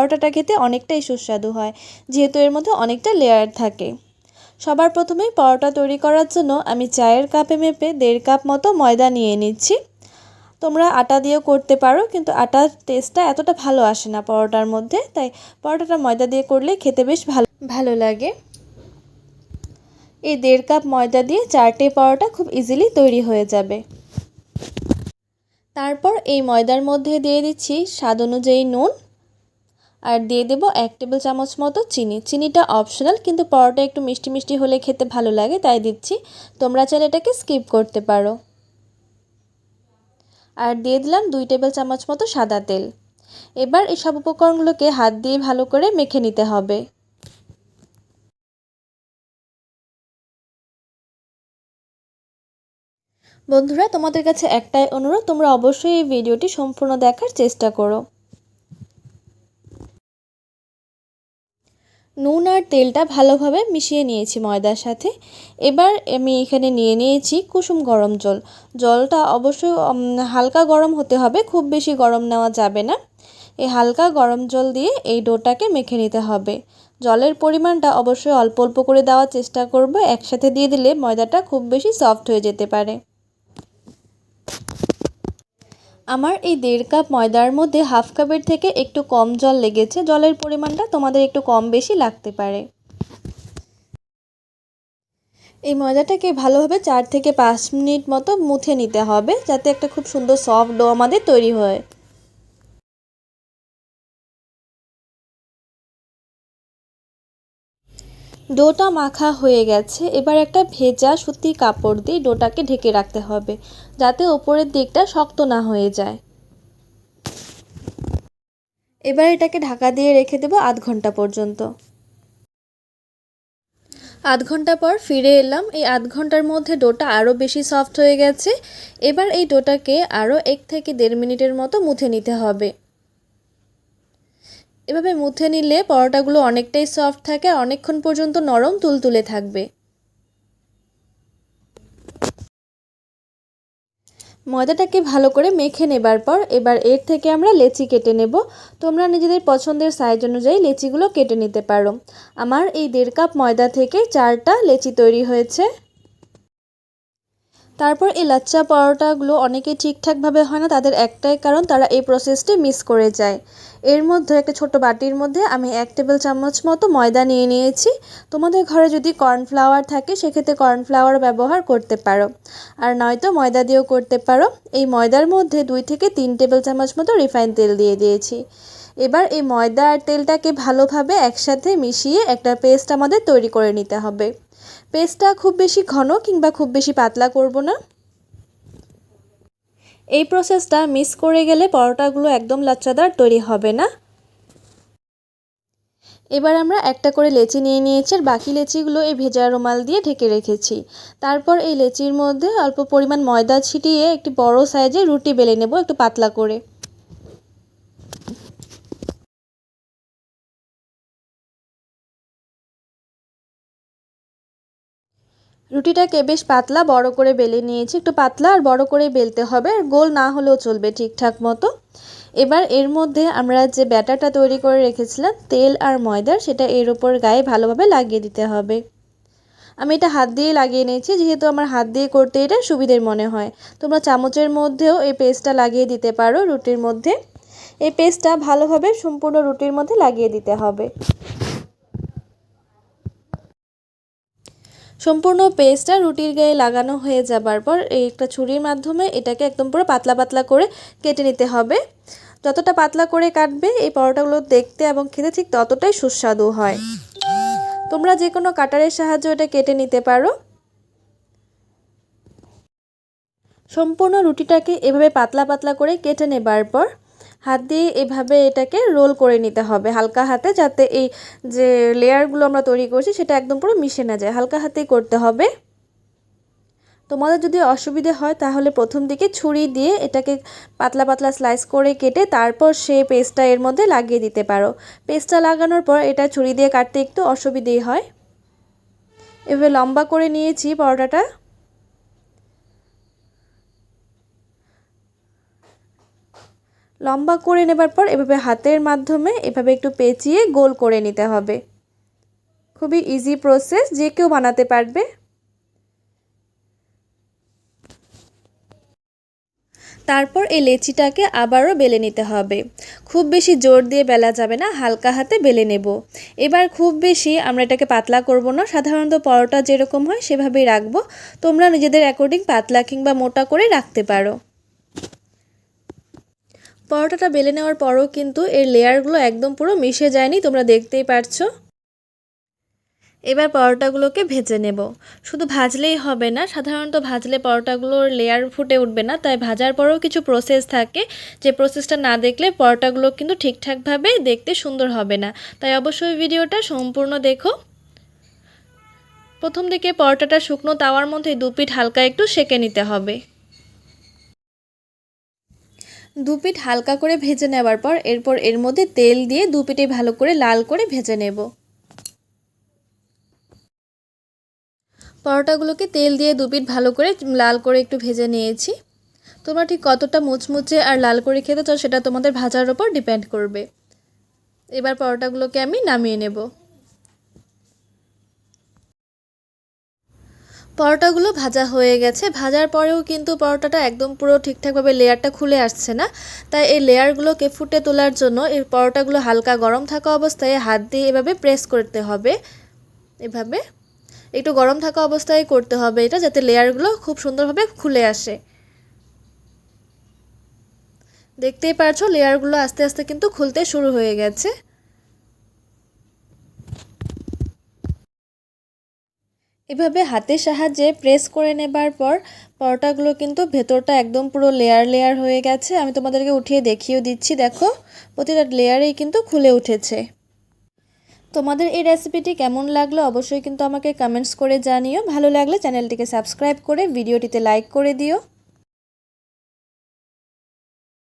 পরোটাটা খেতে অনেকটাই সুস্বাদু হয়, যেহেতু এর মধ্যে অনেকটা লেয়ার থাকে। সবার প্রথমেই পরোটা তৈরি করার জন্য আমি চায়ের কাপে মেপে দেড় কাপ মতো ময়দা নিয়ে নিচ্ছি। তোমরা আটা দিয়েও করতে পারো, কিন্তু আটার টেস্টটা এতটা ভালো আসে না পরোটার মধ্যে, তাই পরোটাটা ময়দা দিয়ে করলে খেতে বেশ ভালো ভালো লাগে। এই দেড় কাপ ময়দা দিয়ে চারটে পরোটা খুব ইজিলি তৈরি হয়ে যাবে। তারপর এই ময়দার মধ্যে দিয়ে দিচ্ছি স্বাদ অনুযায়ী নুন আর দিয়ে দেবো এক টেবিল চামচ মতো চিনি। চিনিটা অপশনাল কিন্তু পরোটা একটু মিষ্টি মিষ্টি হলে খেতে ভালো লাগে, তাই দিচ্ছি। তোমরা চাইলে এটাকে স্কিপ করতে পারো। আর দিয়ে দিলাম দুই টেবিল চামচ মতো সাদা তেল। এবার এই সব উপকরণগুলোকে হাত দিয়ে ভালো করে মেখে নিতে হবে। বন্ধুরা, তোমাদের কাছে একটাই অনুরোধ, তোমরা অবশ্যই এই ভিডিওটি সম্পূর্ণ দেখার চেষ্টা করো। নুন আর তেলটা ভালোভাবে মিশিয়ে নিয়েছি ময়দার সাথে। এবার আমি এখানে নিয়ে নিয়েছি কুসুম গরম জল। জলটা অবশ্যই হালকা গরম হতে হবে, খুব বেশি গরম নেওয়া যাবে না। এই হালকা গরম জল দিয়ে এই ডোটাকে মেখে নিতে হবে। জলের পরিমাণটা অবশ্যই অল্প অল্প করে দেওয়ার চেষ্টা করবে। একসাথে দিয়ে দিলে ময়দাটা খুব বেশি সফট হয়ে যেতে পারে। আমার এই দেড় কাপ ময়দার মধ্যে হাফ কাপের থেকে একটু কম জল লেগেছে। জলের পরিমাণটা তোমাদের একটু কম বেশি লাগতে পারে। এই ময়দাটাকে ভালোভাবে চার থেকে পাঁচ মিনিট মতো মুথে নিতে হবে, যাতে একটা খুব সুন্দর সফট ডো আমাদের তৈরি হয়। ডোটা মাখা হয়ে গেছে। এবার একটা ভেজা সুতি কাপড় দিয়ে ডোটাকে ঢেকে রাখতে হবে, যাতে ওপরের দিকটা শক্ত না হয়ে যায়। এবার এটাকে ঢাকা দিয়ে রেখে দেবো আধ ঘণ্টা পর্যন্ত। আধ ঘণ্টা পর ফিরে এলাম। এই আধ ঘণ্টার মধ্যে ডোটা আরও বেশি সফট হয়ে গেছে। এবার এই ডোটাকে আরও এক থেকে দেড় মিনিটের মতো মুথে নিতে হবে। এভাবে মুথে নিলে পরোটাগুলো অনেকটাই সফট থাকে অনেকক্ষণ পর্যন্ত নরম তুলতুলে থাকবে। ময়দাটাকে ভালো করে মেখে নেবার পর এবার এর থেকে আমরা লেচি কেটে নেব। তোমরা নিজেদের পছন্দের সাইজ অনুযায়ী লেচিগুলো কেটে নিতে পারো। আমার এই দেড় কাপ ময়দা থেকে চারটা লেচি তৈরি হয়েছে। তারপর এই লাচ্চা পরোটাগুলো অনেকে ঠিকঠাকভাবে হয় না, তাদের একটাই কারণ তারা এই প্রসেসটি মিস করে যায়। এর মধ্যে একটা ছোট বাটির মধ্যে আমি এক টেবিল চামচ মতো ময়দা নিয়ে নিয়েছি। তোমাদের ঘরে যদি কর্নফ্লাওয়ার থাকে, সেক্ষেত্রে কর্নফ্লাওয়ার ব্যবহার করতে পারো। আর নয়তো ময়দা দিয়েও করতে পারো। এই ময়দার মধ্যে দুই থেকে তিন টেবিল চামচ মতো রিফাইন তেল দিয়ে দিয়েছি। এবার এই ময়দা আর তেলটাকে ভালোভাবে একসাথে মিশিয়ে একটা পেস্ট আমাদের তৈরি করে নিতে হবে। পেস্টটা খুব বেশি ঘন কিংবা খুব বেশি পাতলা করব না। এই প্রসেসটা মিস করে গেলে পরোটাগুলো একদম লাচ্চাদার তৈরি হবে না। এবার আমরা একটা করে লেচি নিয়ে নিয়েছি আর বাকি লেচিগুলো এই ভেজা রুমাল দিয়ে ঢেকে রেখেছি। তারপর এই লেচির মধ্যে অল্প পরিমাণ ময়দা ছিটিয়ে একটি বড় সাইজে রুটি বেলে নেব একটু পাতলা করে। রুটিটাকে বেশ পাতলা বড় করে বেলে নিয়েছি। একটু পাতলা আর বড় করে বেলতে হবে, আর গোল না হলেও চলবে ঠিকঠাক মতো। এবার এর মধ্যে আমরা যে ব্যাটারটা তৈরি করে রেখেছিলাম, তেল আর ময়দার, সেটা এর ওপর গায়ে ভালোভাবে লাগিয়ে দিতে হবে। আমি এটা হাত দিয়ে লাগিয়ে নিয়েছি, যেহেতু আমার হাত দিয়ে করতে এটা সুবিধের মনে হয়। তোমরা চামচের মধ্যেও এই পেস্টটা লাগিয়ে দিতে পারো রুটির মধ্যে। এই পেস্টটা ভালোভাবে সম্পূর্ণ রুটির মধ্যে লাগিয়ে দিতে হবে। সম্পূর্ণ পেস্টটা রুটির গায়ে লাগানো হয়ে যাবার পর এই একটা ছুরির মাধ্যমে এটাকে একদম পুরো পাতলা পাতলা করে কেটে নিতে হবে। যতটা পাতলা করে কাটবে এই পরোটাগুলো দেখতে এবং খেতে ঠিক ততটাই সুস্বাদু হয়। তোমরা যে কোনো কাটারের সাহায্যে এটা কেটে নিতে পারো। সম্পূর্ণ রুটিটাকে এভাবে পাতলা পাতলা করে কেটে নেবার পর হাত দিয়ে এভাবে এটাকে রোল করে নিতে হবে হালকা হাতে যাতে এই যে লেয়ারগুলো আমরা তৈরি করছি সেটা একদম পুরো মিশে না যায়, হালকা হাতেই করতে হবে। তোমাদের যদি অসুবিধে হয় তাহলে প্রথম দিকে ছুরি দিয়ে এটাকে পাতলা পাতলা স্লাইস করে কেটে তারপর সে পেস্টটা এর মধ্যে লাগিয়ে দিতে পারো। পেস্টটা লাগানোর পর এটা ছুরি দিয়ে কাটতে একটু অসুবিধেই হয়। এভাবে লম্বা করে নিয়েছি পরোটাটা। লম্বা করে নেবার পর এভাবে হাতের মাধ্যমে এভাবে একটু পেঁচিয়ে গোল করে নিতে হবে। খুবই ইজি প্রসেস যে কেউ বানাতে পারবে। তারপর এই লেচিটাকে আবারও বেলে নিতে হবে। খুব বেশি জোর দিয়ে বেলা যাবে না, হালকা হাতে বেলে নেব। এবার খুব বেশি আমরা এটাকে পাতলা করব না, সাধারণত পরোটা যেরকম হয় সেভাবেই রাখব। তোমরা নিজেদের অ্যাকর্ডিং পাতলা কিংবা মোটা করে রাখতে পারো। পরোটাটা বেলে নেওয়ার পরও কিন্তু এর লেয়ারগুলো একদম পুরো মিশে যায়নি, তোমরা দেখতেই পারছ। এবার পরোটাগুলোকে ভেজে নেব। শুধু ভাজলেই হবে না, সাধারণত ভাজলে পরোটাগুলোর লেয়ার ফুটে উঠবে না, তাই ভাজার পরেও কিছু প্রসেস থাকে। যে প্রসেসটা না দেখলে পরোটাগুলো কিন্তু ঠিকঠাকভাবে দেখতে সুন্দর হবে না। তাই অবশ্যই ভিডিওটা সম্পূর্ণ দেখো। প্রথম দিকে পরোটাটা শুকনো তাওয়ার মধ্যে দু পিঠ হালকা একটু সেকে নিতে হবে। দু পিঠ হালকা করে ভেজে নেওয়ার পর এরপর এর মধ্যে তেল দিয়ে দু ভালো করে লাল করে ভেজে নেব। পরোটাগুলোকে তেল দিয়ে দু পিঠ ভালো করে লাল করে একটু ভেজে নিয়েছি। তোমরা ঠিক কতটা মুচমুচে আর লাল করে খেতে চাও সেটা তোমাদের ভাজার ওপর ডিপেন্ড করবে। এবার পরোটাগুলোকে আমি নামিয়ে নেব। পরোটাগুলো ভাজা হয়ে গেছে। ভাজার পরেও কিন্তু পরোটাটা একদম পুরো ঠিকঠাকভাবে লেয়ারটা খুলে আসছে না। তাই এই লেয়ারগুলোকে ফুটে তোলার জন্য এই পরোটাগুলো হালকা গরম থাকা অবস্থায় হাত দিয়ে এভাবে প্রেস করতে হবে। এভাবে একটু গরম থাকা অবস্থায় করতে হবে এটা যাতে লেয়ারগুলো খুব সুন্দরভাবে খুলে আসে। দেখতেই পারছ লেয়ারগুলো আস্তে আস্তে কিন্তু খুলতে শুরু হয়ে গেছে। এভাবে হাতের সাহায্যে প্রেস করে নেবার পর পরোটাগুলো কিন্তু ভেতরটা একদম পুরো লেয়ার লেয়ার হয়ে গেছে। আমি তোমাদেরকে উঠিয়ে দেখিয়েও দিচ্ছি, দেখো। প্রতিটা লেয়ারেই কিন্তু খুলে উঠেছে। তোমাদের এই রেসিপিটি কেমন লাগল অবশ্যই কিন্তু আমাকে কমেন্টস করে জানিও। ভালো লাগলে চ্যানেলটিকে সাবস্ক্রাইব করে ভিডিওটিতে লাইক করে দিও।